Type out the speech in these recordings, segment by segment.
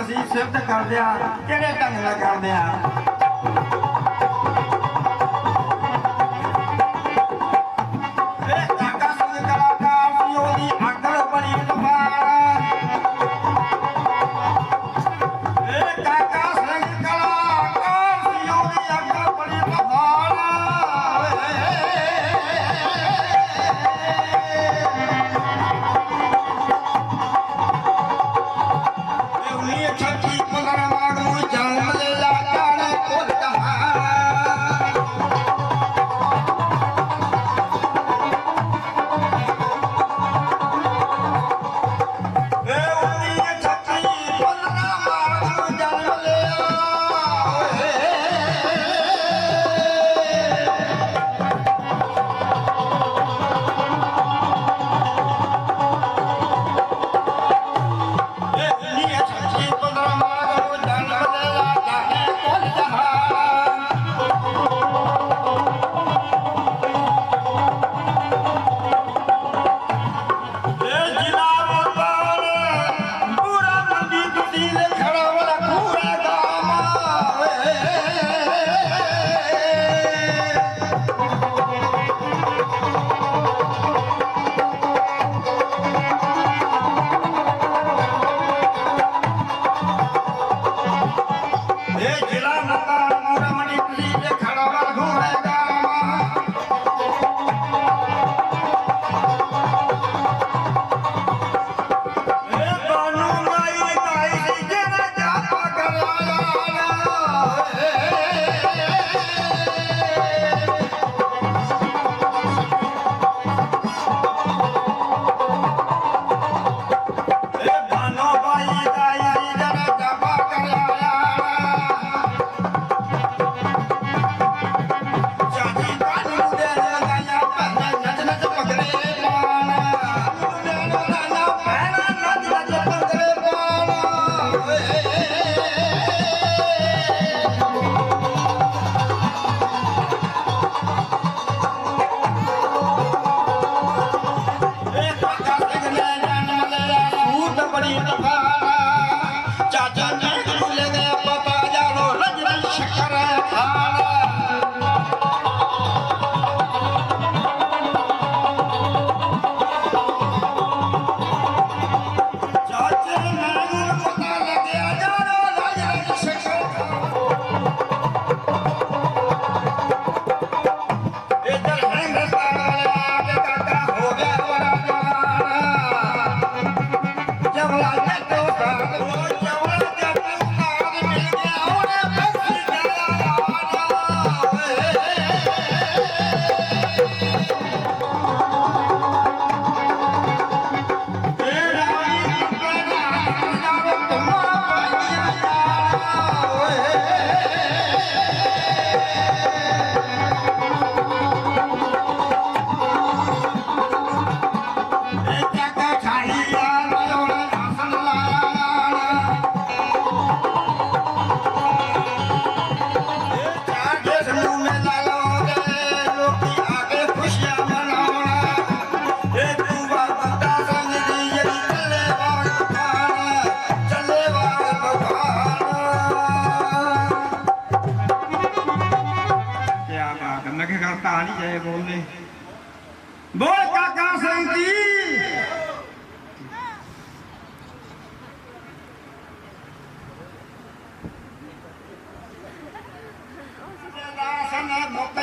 ਅਸੀਂ ਸਿਫਤ ਕਰਦੇ ਆ ਕਿਹੜੇ ਢੰਗ ਨਾਲ ਕਰਦੇ ਆ चाहे बोले बोल काका سنت جی سنا سن مک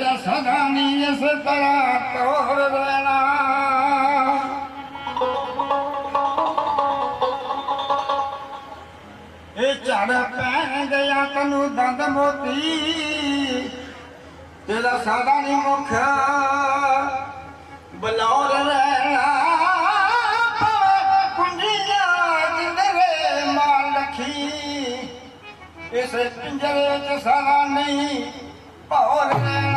ਸਦਾ ਸਦਾ ਨੀ ਇਸ ਤਰ੍ਹਾਂ ਤੋਰ ਰਹਿਣਾ ਇਹ ਝੜ ਪੈ ਗਿਆ ਤੈਨੂੰ ਦੰਦ ਮੋਤੀ, ਤੇਰਾ ਸਦਾ ਨੀ ਮੁਖ ਬਲੌਰ ਰਹਿਣਾ। ਇਸ ਪਿੰਜਰੇ ਚ ਸਦਾ ਨਹੀਂ ਭੌਰ ਰਹਿਣਾ।